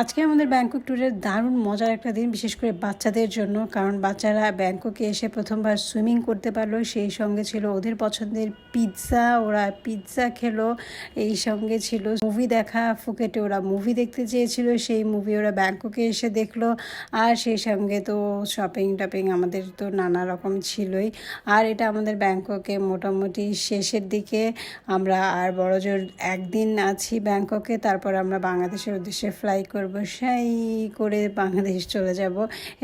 আজকে আমাদের ব্যাংকক ট্যুরের দারুণ মজার একটা দিন, বিশেষ করে বাচ্চাদের জন্য, কারণ বাচ্চারা ব্যাংককে এসে প্রথমবার সুইমিং করতে পারল। সেই সঙ্গে ছিল ওদের পছন্দের পিৎজা, ওরা পিৎজা খেলো। এই সঙ্গে ছিল মুভি দেখা, ফুকেটে ওরা মুভি দেখতে চেয়েছিল, সেই মুভি ওরা ব্যাংককে এসে দেখল। আর সেই সঙ্গে তো শপিং টপিং আমাদের তো নানা রকম ছিলই। আর এটা আমাদের ব্যাংককে মোটামুটি শেষের দিকে আমরা আর বড় জোর একদিন আছি ব্যাংককে, তারপর আমরা বাংলাদেশের উদ্দেশ্যে ফ্লাই করব। সেই করে বাংলাদেশ চলে যাব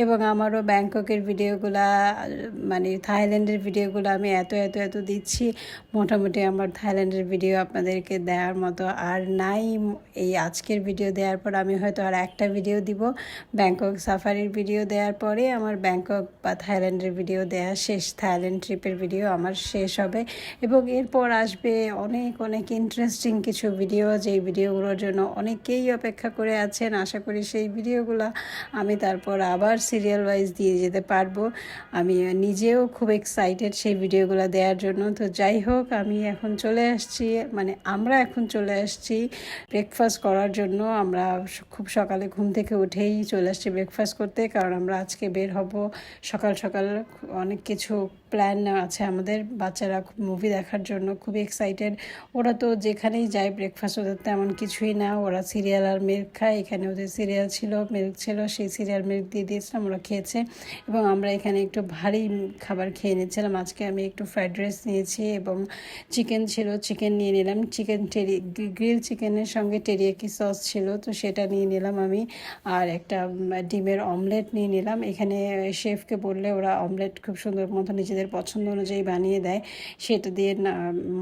এবং আমারও ব্যাংককের ভিডিওগুলা মানে থাইল্যান্ডের ভিডিওগুলো আমি এত এত এত দিচ্ছি। মোটামুটি আমার থাইল্যান্ডের ভিডিও আপনাদেরকে দেওয়ার মতো আর নাই। এই আজকের ভিডিও দেওয়ার পর আমি হয়তো আর একটা ভিডিও দিব। ব্যাংকক সাফারির ভিডিও দেওয়ার পরে আমার ব্যাংকক বা থাইল্যান্ডের ভিডিও দেওয়া শেষ, থাইল্যান্ড ট্রিপের ভিডিও আমার শেষ হবে। এবং এরপর আসবে অনেক অনেক ইন্টারেস্টিং কিছু ভিডিও, যেই ভিডিওগুলোর জন্য অনেকেই অপেক্ষা করে আছেন আশা করি সেই ভিডিওগুলো আমি তারপর আবার সিরিয়াল ওয়াইজ দিয়ে যেতে পারব। আমি নিজেও খুব এক্সাইটেড সেই ভিডিওগুলো দেওয়ার জন্য। তো যাই হোক, আমি এখন চলে আসছি মানে আমরা এখন চলে আসছি ব্রেকফাস্ট করার জন্য। আমরা খুব সকালে ঘুম থেকে উঠেই চলে আসছি ব্রেকফাস্ট করতে, কারণ আমরা আজকে বের হব সকাল সকাল। অনেক কিছু প্ল্যান আছে আমাদের, বাচ্চারা মুভি দেখার জন্য খুবই এক্সাইটেড ওরা তো যেখানেই যায় ব্রেকফাস্ট ওদের তেমন কিছুই না। ওরা সিরিয়াল আর মিল্ক খায় এখানে ওদের সিরিয়াল ছিল মিল্ক ছিল, সেই সিরিয়াল মিল্ক দিয়ে দিয়েছিলাম, ওরা খেয়েছে। এবং আমরা এখানে একটু ভারী খাবার খেয়ে নিচ্ছিলাম। আজকে আমি একটু ফ্রাইড রাইস নিয়েছি এবং চিকেন ছিল চিকেন নিয়ে নিলাম। চিকেন টেরি গ্রিল চিকেনের সঙ্গে টেরিয়াকি সস ছিল, তো সেটা নিয়ে নিলাম আমি। আর একটা ডিমের অমলেট নিয়ে নিলাম। এখানে শেফকে বললে ওরা অমলেট খুব সুন্দর মতো নিজেদের পছন্দ অনুযায়ী বানিয়ে দেয়। সেটা দিয়ে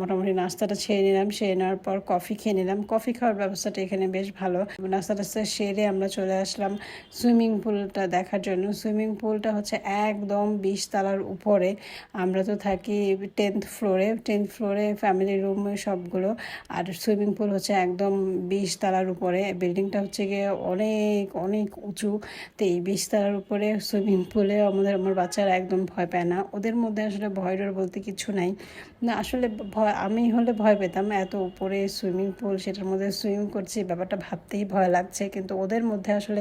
মোটামুটি নাস্তাটা ছেড়ে নিলাম। সেরে নেওয়ার পর কফি খেয়ে নিলাম। কফি খাওয়ার ব্যবস্থাটা এখানে বেশ ভালো। নাস্তা টাস্তা সেরে আমরা চলে আসলাম সুইমিং পুলটা দেখার জন্য। সুইমিং পুলটা হচ্ছে একদম বিশ তালার উপরে। আমরা তো থাকি টেন্থ ফ্লোরে। টেন্থ ফ্লোরে ফ্যামিলি রুম সবগুলো। আর সুইমিং পুল হচ্ছে একদম বিশ তালার উপরে। বিল্ডিংটা হচ্ছে গিয়ে অনেক অনেক উঁচু। তো এই বিশ তালার উপরে সুইমিং পুলে আমাদের, আমার বাচ্চারা একদম ভয় পায় না। ওদের মধ্যে আসলে ভয় ডর বলতে কিছু নাই। না, আসলে ভয়, আমি হলে ভয় পেতাম এত উপরে সুইমিং পুল, সেটার মধ্যে সুইমিং করছি, ব্যাপারটা ভাবতেই ভয় লাগছে। কিন্তু ওদের মধ্যে আসলে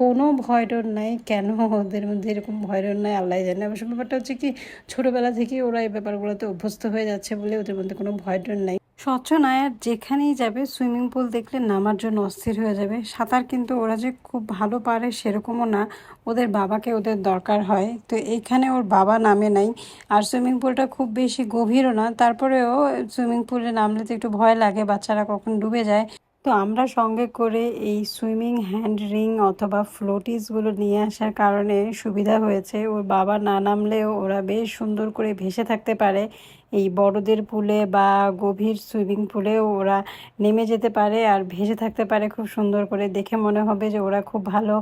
কোনো ভয় ডর নাই। কেন ওদের মধ্যে এরকম ভয় ডর নাই আল্লাহ জানে। অবশ্য ব্যাপারটা হচ্ছে কি, ছোটোবেলা থেকেই ওরা এই ব্যাপারগুলোতে অভ্যস্ত হয়ে যাচ্ছে বলে ওদের মধ্যে কোনো ভয় ডর নাই। স্বচ্ছ নায়ার যেখানেই যাবে, সুইমিং পুল দেখলে নামার জন্য অস্থির হয়ে যাবে। সাঁতার কিন্তু ওরা যে খুব ভালো পারে সেরকমও না, ওদের বাবাকে ওদের দরকার হয়। তো এখানে ওর বাবা নামে নাই। আর সুইমিং পুলটা খুব বেশি গভীরও না, তারপরেও সুইমিং পুলে নামলে তো একটু ভয় লাগে, বাচ্চারা কখন ডুবে যায়। তো আমরা সঙ্গে করে এই সুইমিং হ্যান্ড রিং অথবা ফ্লোটিসগুলো নিয়ে আসার কারণে সুবিধা হয়েছে। ওর বাবা না নামলেও ওরা বেশ সুন্দর করে ভেসে থাকতে পারে। এই বড়দের পুলে বা গভীর সুইমিং পুলেও ওরা নেমে যেতে পারে আর ভেসে থাকতে পারে খুব সুন্দর করে। দেখে মনে হবে যে ওরা খুব ভালো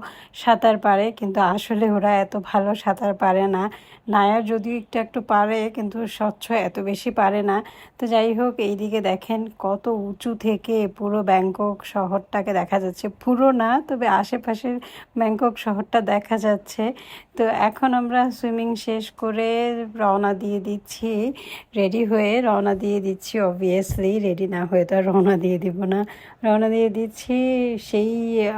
সাঁতার পারে, কিন্তু আসলে ওরা এত ভালো সাঁতার পারে না। নায়ার যদিও একটু একটু পারে, কিন্তু স্বচ্ছ এত বেশি পারে না। তো যাই হোক, এইদিকে দেখেন কত উঁচু থেকে পুরো ব্যাংকক শহরটাকে দেখা যাচ্ছে। পুরো না, তবে আশেপাশের ব্যাংকক শহরটা দেখা যাচ্ছে। তো এখন আমরা সুইমিং শেষ করে রওনা দিয়ে দিচ্ছি। রেডি হয়ে রওনা দিয়ে দিচ্ছি অবভিয়াসলি রেডি না হয়ে তো আর রওনা দিয়ে দিব না। রওনা দিয়ে দিচ্ছি সেই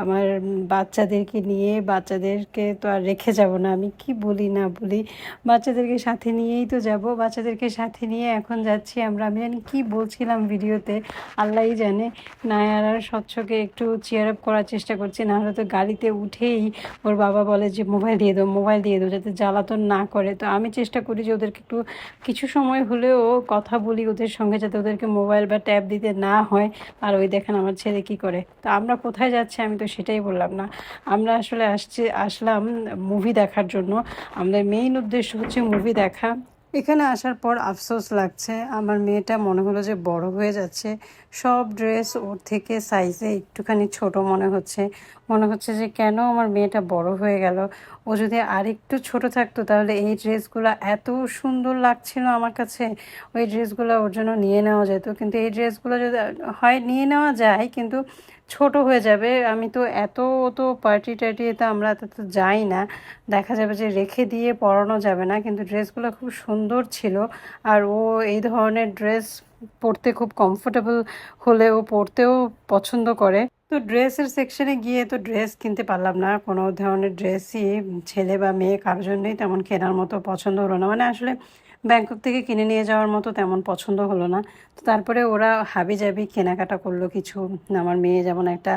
আমার বাচ্চাদেরকে নিয়ে, বাচ্চাদেরকে তো আর রেখে যাব না, আমি কি বলি না বলি। বাচ্চাদেরকে সাথে নিয়েই তো যাব, বাচ্চাদেরকে সাথে নিয়ে এখন যাচ্ছি আমরা। আমি জানি কী বলছিলাম ভিডিওতে আল্লাহই জানে নায়ার আর স্বচ্ছকে একটু চেয়ার আপ করার চেষ্টা করছি না হলে তো গাড়িতে উঠেই ওর বাবা বলে যে, মোবাইল দিয়ে দাও, মোবাইল দিয়ে দাও, যাতে জ্বালাতন না করে। তো আমি চেষ্টা করি যে ওদেরকে একটু কিছু সময় হলেও কথা বলি ওদের সঙ্গে যাতে ওদেরকে মোবাইল বা ট্যাব দিতে না হয়। আর ওই দেখেন আমার ছেলে কি করে? তো আমরা কোথায় যাচ্ছি আমি তো সেটাই বললাম না। আমরা আসলে আসছি, আসলাম মুভি দেখার জন্য। আমাদের মেইন উদ্দেশ্য হচ্ছে মুভি দেখা। এখানে আসার পর আফসোস লাগছে। আমার মেয়েটা মনে হলো যে বড় হয়ে যাচ্ছে। সব ড্রেস ওর থেকে সাইজে একটুখানি ছোট মনে হচ্ছে। মনে হচ্ছে যে কেন আমার মেয়েটা বড় হয়ে গেল? ও যদি আরেকটু ছোট থাকতো তাহলে এই ড্রেসগুলো এত সুন্দর লাগছিল আমার কাছে। ওই ড্রেসগুলো ওর জন্য নিয়ে নেওয়া যেত। কিন্তু এই ড্রেসগুলো যদি হয়, নিয়ে নেওয়া যায় কিন্তু ছোট হয়ে যাবে। আমি তো এত তো পার্টি টার্টি টার্টিতে আমরা এত তো যাই না। দেখা যাবে যে রেখে দিয়ে পরানো যাবে না। কিন্তু ড্রেসগুলো খুব সুন্দর ছিল। আর ও এই ধরনের ড্রেস পরতে খুব কমফোর্টেবল হলে ও পরতেও পছন্দ করে। তো ড্রেসের সেকশনে গিয়ে তো ড্রেস কিনতে পারলাম না। কোনো ধরনের ড্রেসই ছেলে বা মেয়ে কারোর জন্যই তেমন কেনার মতো পছন্দ হলো না। মানে আসলে ব্যাংকক থেকে কিনে নিয়ে যাওয়ার মতো তেমন পছন্দ হলো না। তো তারপরে ওরা হাবি জাবি কেনাকাটা করল কিছু। আমার মেয়ে যেমন একটা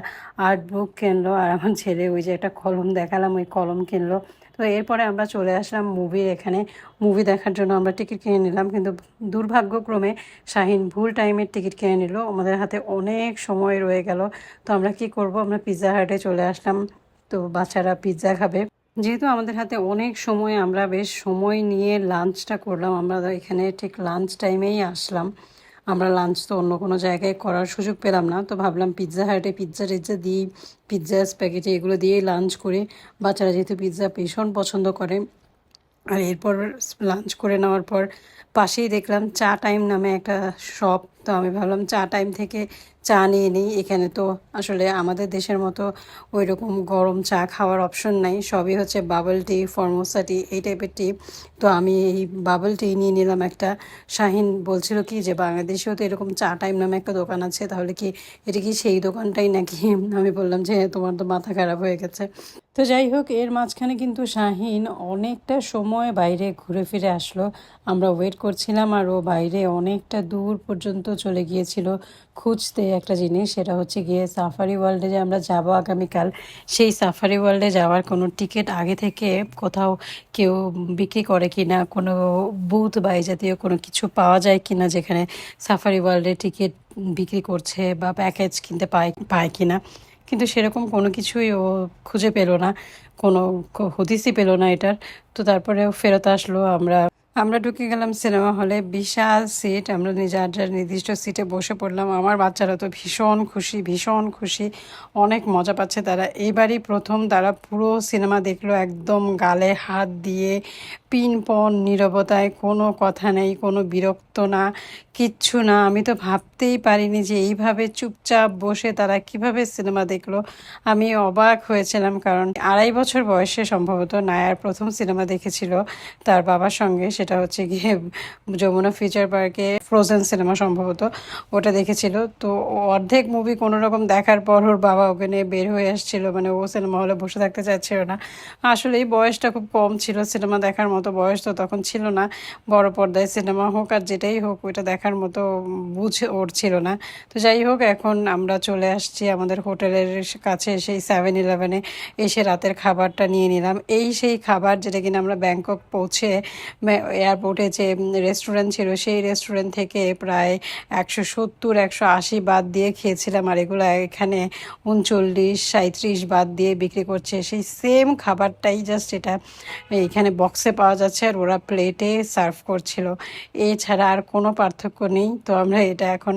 আর্ট বুক কিনলো আর আমার ছেলে ওই যে একটা কলম দেখালাম, ওই কলম কিনলো। তো এরপরে আমরা চলে আসলাম মুভির এখানে। মুভি দেখার জন্য আমরা টিকিট কিনে নিলাম, কিন্তু দুর্ভাগ্যক্রমে শাহিন ভুল টাইমের টিকিট কিনে নিল। আমাদের হাতে অনেক সময় রয়ে গেল। তো আমরা কি করব? আমরা পিৎজা হাটে চলে আসলাম। তো বাচ্চারা পিৎজা খাবে। যেহেতু আমাদের হাতে অনেক সময়, আমরা বেশ সময় নিয়ে লাঞ্চটা করলাম। আমরা এখানে ঠিক লাঞ্চ টাইমেই আসলাম। আমরা লাঞ্চ তো অন্য কোনো জায়গায় করার সুযোগ পেলাম না। তো ভাবলাম পিৎজা হাটে পিৎজা টিৎজা দিই পিৎজা প্যাকেটে এগুলো দিয়েই লাঞ্চ করে। বাচ্চারা যেহেতু পিৎজা ভীষণ পছন্দ করে। আর এরপর লাঞ্চ করে নেওয়ার পর পাশেই দেখলাম চা টাইম নামে একটা শপ তো আমি ভাবলাম চা টাইম থেকে চা নিয়ে নিই। এখানে তো আসলে আমাদের দেশের মতো ওই রকম গরম চা খাওয়ার অপশন নাই। সবই হচ্ছে বাবল টি ফর্মোসা টি এই টাইপের টি তো আমি এই বাবল টি নিয়ে নিলাম একটা। শাহিন বলছিল কি যে, বাংলাদেশেও তো এরকম চা টাইম নামে একটা দোকান আছে, তাহলে কি এটা কি সেই দোকানটাই নাকি? আমি বললাম যে তোমার তো মাথা খারাপ হয়ে গেছে। তো যাই হোক, এর মাঝখানে কিন্তু শাহিন অনেকটা সময় বাইরে ঘুরে ফিরে আসলো। আমরা ওয়েট করছিলাম আর ও বাইরে অনেকটা দূর পর্যন্ত চলে গিয়েছিল খুঁজতে একটা জিনিস, সেটা হচ্ছে গিয়ে সাফারি ওয়ার্ল্ডে যে আমরা যাব আগামীকাল, সেই সাফারি ওয়ার্ল্ডে যাওয়ার কোনো টিকিট আগে থেকে কোথাও কেউ বিক্রি করে কি না কোনো বুথ বা এই জাতীয় কোনো কিছু পাওয়া যায় কি না যেখানে সাফারি ওয়ার্ল্ডে টিকিট বিক্রি করছে বা প্যাকেজ কিনতে পায় পায় কি না কিন্তু সেরকম কোনো কিছুই ও খুঁজে পেল না, কোনো হদিসই পেল না এটার। তো তারপরে ফেরত আসলো, আমরা আমরা ঢুকে গেলাম সিনেমা হলে, বিশাল সিট আমরা নিজের নির্দিষ্ট সিটে বসে পড়লাম। আমার বাচ্চারা তো ভীষণ খুশি ভীষণ খুশি। অনেক মজা পাচ্ছে তারা। এবারই প্রথম তারা পুরো সিনেমা দেখল একদম গালে হাত দিয়ে, পিনপন, নিরবতায়, কোনো কথা নেই, কোনো বিরক্ত না। কিচ্ছু না। আমি তো ভাবতেই পারিনি যে এইভাবে চুপচাপ বসে তারা কীভাবে সিনেমা দেখল। আমি অবাক হয়েছিলাম কারণ আড়াই বছর বয়সে সম্ভবত নায়ার প্রথম সিনেমা দেখেছিল তার বাবার সঙ্গে। সেটা হচ্ছে গিয়ে যমুনা ফিচার পার্কে ফ্রোজেন সিনেমা সম্ভবত ওটা দেখেছিল। তো অর্ধেক মুভি কোনো রকম দেখার পর ওর বাবা ওকে নিয়ে বের হয়ে আসছিল। মানে ও সিনেমা হলে বসে থাকতে চাচ্ছিল না। আসলে এই বয়সটা খুব কম ছিল। সিনেমা দেখার মতো বয়স তো তখন ছিল না। বড় পর্দায় সিনেমা হোক আর যেটাই হোক, ওইটা দেখার মতো বুঝ ওর ছিল না। তো যাই হোক, এখন আমরা চলে আসছি আমাদের হোটেলের কাছে, সেই সেভেন ইলেভেনে এসে রাতের খাবারটা নিয়ে নিলাম। এই সেই খাবার যেটা কিনা আমরা ব্যাংকক পৌঁছে এয়ারপোর্টে যে রেস্টুরেন্ট ছিল, সেই রেস্টুরেন্ট থেকে প্রায় একশো সত্তর, একশো আশি বাদ দিয়ে খেয়েছিলাম। আর এগুলো এখানে উনচল্লিশ সাঁত্রিশ বাদ দিয়ে বিক্রি করছে। সেই সেম খাবারটাই জাস্ট এটা এখানে বক্সে পাওয়া যাচ্ছে। আর ওরা প্লেটে সার্ভ করছিল। এছাড়া আর কোনো পার্থক্য নেই। তো আমরা এটা এখন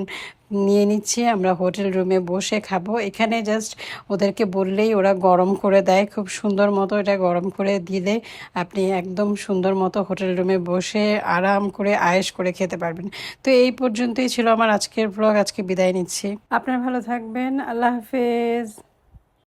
নিয়ে নিচ্ছি। আমরা হোটেল রুমে বসে খাব। এখানে জাস্ট ওদেরকে বললেই ওরা গরম করে দেয়। খুব সুন্দর মতো এটা গরম করে দিলে আপনি একদম সুন্দর মতো হোটেল রুমে বসে আরাম করে আয়েস করে খেতে পারবেন। তো এই পর্যন্তই ছিল আমার আজকের ব্লগ আজকে বিদায় নিচ্ছি। আপনার ভালো থাকবেন। আল্লাহ হাফেজ।